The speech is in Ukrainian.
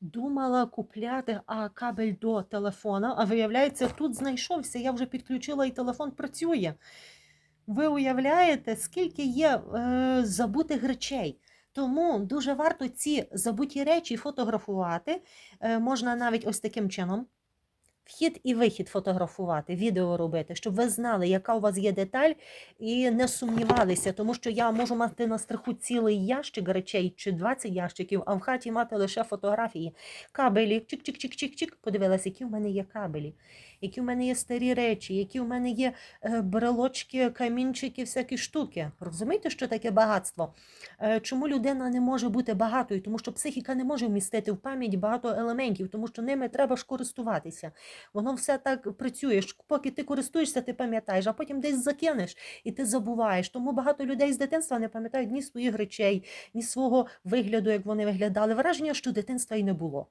Думала купляти а, кабель до телефона, а виявляється, тут знайшовся. Я вже підключила і телефон працює. Ви уявляєте, скільки є е, забутих речей. Тому дуже варто ці забуті речі фотографувати. Е, можна навіть ось таким чином. Вхід і вихід фотографувати, відео робити, щоб ви знали, яка у вас є деталь, і не сумнівалися, тому що я можу мати на страху цілий ящик речей чи 20 ящиків, а в хаті мати лише фотографії. Кабелі, чик-чик-чик-чик-чик. Подивилася, які в мене є кабелі, які в мене є старі речі, які в мене є е, брелочки, камінчики, всякі штуки. Розумієте, що таке багатство? Е, Чому людина не може бути багатою? Тому що психіка не може вмістити в пам'ять багато елементів, тому що ними треба ж користуватися. Воно все так працює. Поки ти користуєшся, ти пам'ятаєш, а потім десь закинеш і ти забуваєш. Тому багато людей з дитинства не пам'ятають ні своїх речей, ні свого вигляду, як вони виглядали. Враження, що дитинства й не було.